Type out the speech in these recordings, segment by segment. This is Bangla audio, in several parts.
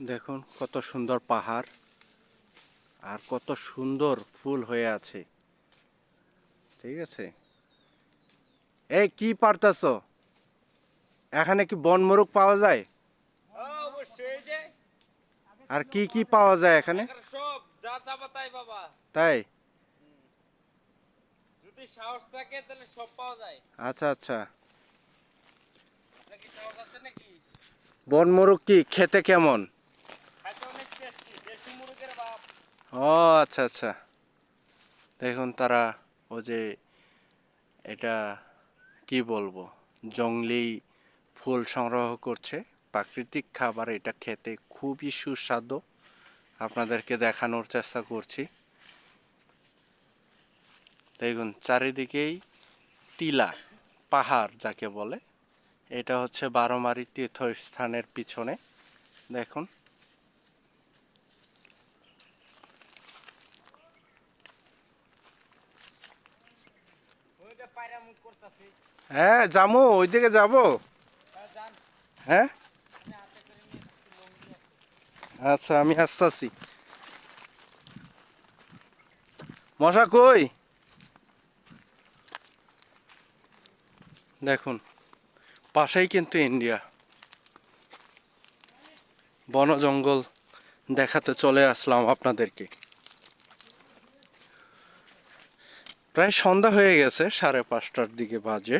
দেখুন, কত সুন্দর পাহাড় আর কত সুন্দর ফুল হয়ে আছে। ঠিক আছে? এই, কি পারতাছ? এখানে কি বনমরুক পাওয়া যায়? আর কি কি পাওয়া যায় এখানে? তাই? যদি সব আচ্ছা। আচ্ছা বনমরুক কি? খেতে কেমন? ও আচ্ছা আচ্ছা। দেখুন তারা ও যে এটা কি বলব, জংলি ফুল সংগ্রহ করছে, প্রাকৃতিক খাবার এটা খেতে খুবই সুস্বাদু। আপনাদেরকে দেখানোর চেষ্টা করছি। দেখুন, চারিদিকেই টিলা, পাহাড় যাকে বলে। এটা হচ্ছে বারোমারি তীর্থস্থানের পিছনে। দেখুন। হ্যাঁ যাব ওইদিকে যাব। হ্যাঁ আছে। আচ্ছা আমি আসতেছি। মশা কই? দেখুন পাশেই কিন্তু ইন্ডিয়া। বন জঙ্গল দেখাতে চলে আসলাম আপনাদেরকে। প্রায় সন্ধ্যা হয়ে গেছে, সাড়ে পাঁচটার দিকে বাজে।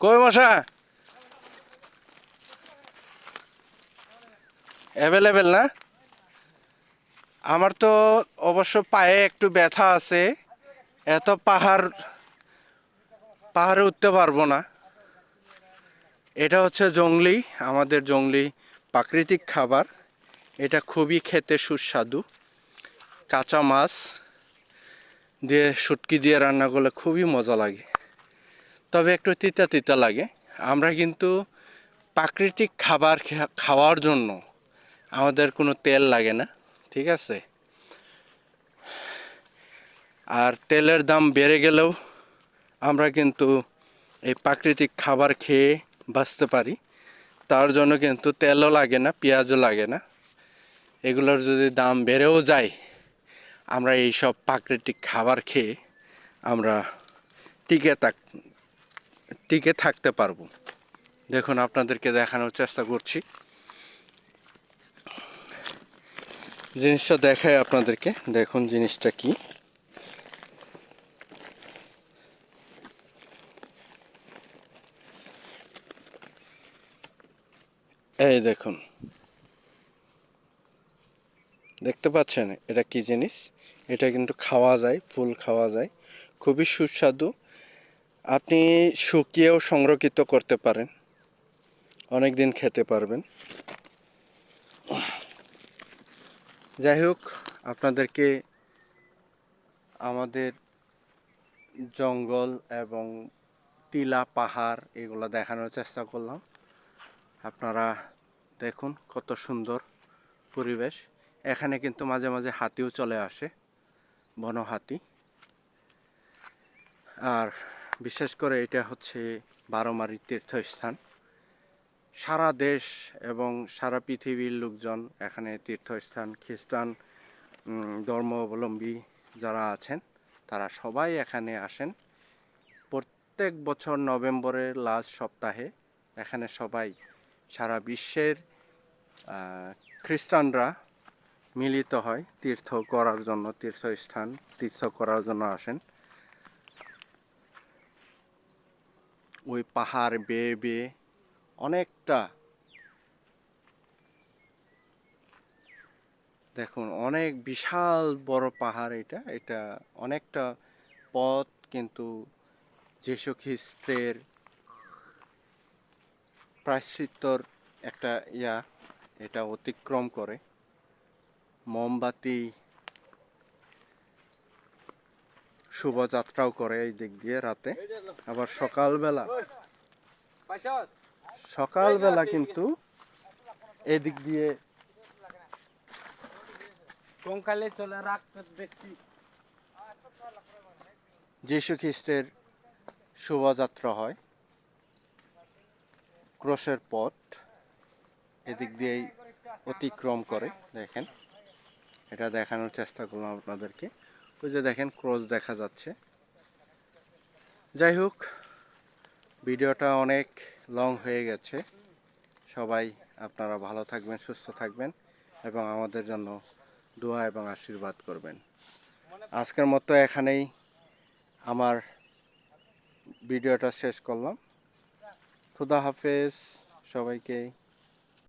কই মশা অ্যাভেলেবেল না? আমার তো অবশ্য পায়ে একটু ব্যথা আছে, এত পাহাড়, পাহাড়ে উঠতে পারব না। এটা হচ্ছে জংলি আমাদের জংলি প্রাকৃতিক খাবার। এটা খুবই খেতে সুস্বাদু। কাঁচা মাছ দিয়ে, শুটকি দিয়ে রান্না করলে খুবই মজা লাগে। তবে একটু তিতা তিতা লাগে। আমরা কিন্তু প্রাকৃতিক খাবার খাওয়ার জন্য আমাদের কোনো তেল লাগে না, ঠিক আছে? আর তেলের দাম বেড়ে গেলেও আমরা কিন্তু এই প্রাকৃতিক খাবার খেয়ে বাঁচতে পারি। তার জন্য কিন্তু তেলও লাগে না, পেঁয়াজও লাগে না। এগুলোর যদি দাম বেড়েও যায়, আমরা এই সব প্রাকৃতিক খাবার খেয়ে আমরা টিকে থাক, টিকে থাকতে পারব। দেখুন, আপনাদেরকে দেখানোর চেষ্টা করছি। জিনিসটা দেখায় আপনাদেরকে। দেখুন, জিনিসটা কি। এই দেখুন। দেখতে পাচ্ছেন এটা কি জিনিস? এটা কিন্তু খাওয়া যায়, ফুল খাওয়া যায়। খুবই সুস্বাদু। আপনি শুকিয়েও সংরক্ষিত করতে পারেন। অনেক দিন খেতে পারবেন। যাই হোক, আপনাদেরকে আমাদের জঙ্গল এবং টিলা পাহাড় এগুলো দেখানোর চেষ্টা করলাম। আপনারা দেখুন কত সুন্দর পরিবেশ। এখানে কিন্তু মাঝে মাঝে হাতিও চলে আসে বন হাতি আর বিশেষ করে এটা হচ্ছে বারোমারি তীর্থস্থান। সারা দেশ এবং সারা পৃথিবীর লোকজন এখানে তীর্থস্থান, খ্রিস্টান ধর্মাবলম্বী যারা আছেন, তারা সবাই এখানে আসেন। প্রত্যেক বছর নভেম্বরের লাস্ট সপ্তাহে এখানে সবাই সারা বিশ্বের খ্রিস্টানরা মিলিত হয় তীর্থ করার জন্য, তীর্থস্থান তীর্থ করার জন্য আসেন। ওই পাহাড় বেয়ে বেয়ে অনেকটা দেখুন, অনেক বিশাল বড় পাহাড় এটা। এটা অনেকটা পথ কিন্তু যীশু খ্রিস্টের প্রায়শ্চিত্তর একটা ইয়া, এটা অতিক্রম করে। মোমবাতি শুভযাত্রাও করে এই দিক দিয়ে রাতে। আবার সকালবেলা সকালবেলা কিন্তু এদিক দিয়ে কঙ্কালে চলে রাখতে দেখছি। যীশু খ্রিস্টের শোভাযাত্রা হয়। ক্রসের পথ এদিক দিয়েই অতিক্রম করে দেখেন। এটা দেখানোর চেষ্টা করলাম আপনাদেরকে। ওই যে দেখেন, ক্রস দেখা যাচ্ছে। যাই হোক, ভিডিওটা অনেক লং হয়ে গেছে। সবাই আপনারা ভালো থাকবেন, সুস্থ থাকবেন এবং আমাদের জন্য দোয়া এবং আশীর্বাদ করবেন। আজকের মতো এখানেই আমার ভিডিওটা শেষ করলাম। খুদা হাফেজ, সবাইকে